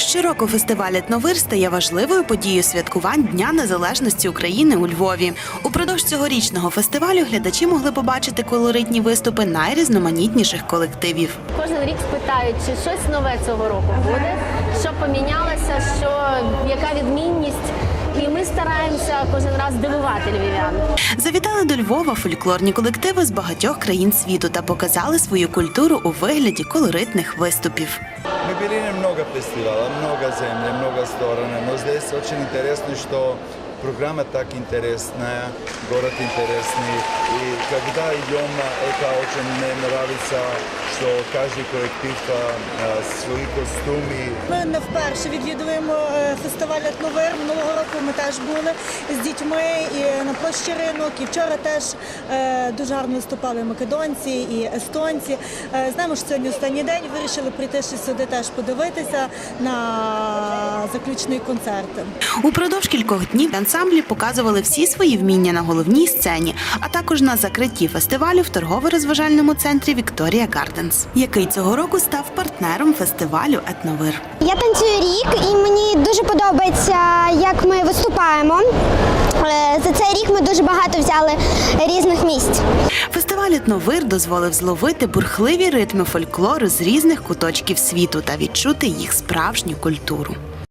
Щороку фестиваль «Етновир» стає важливою подією святкувань Дня Незалежності України у Львові. Упродовж цьогорічного фестивалю глядачі могли побачити колоритні виступи найрізноманітніших колективів. Кожен рік спитають, чи щось нове цього року буде, що помінялося, що стараємося кожен раз дивувати львів'ян. Завітали до Львова фольклорні колективи з багатьох країн світу та показали свою культуру у вигляді колоритних виступів. Ми были багато много багато землі, багато сторон, но здесь очень интересно, что программа так интересная, город интересный. И когда идем, это очень мне нравится, что каждый коллектив а, свои костюмы, Ми не вперше відвідуємо е, фестиваль «Етновир». Минулого року ми теж були з дітьми і на площі ринок. І вчора теж е, дуже гарно виступали македонці і естонці. Е, Знаємо, що сьогодні останній день вирішили прийти ще сюди теж подивитися на заключний концерт. Упродовж кількох днів ансамблі показували всі свої вміння на головній сцені, а також на закритті фестивалю в торгово-розважальному центрі Вікторія Гарденс, який цього року став партнером фестивалю Етновир. Я танцюю рік, і мені дуже подобається, як ми виступаємо. Е, За цей рік ми дуже багато взяли різних місць. Фестиваль Етновир дозволив зловити бурхливі ритми фольклору з різних куточків світу та відчути їх справжню культуру.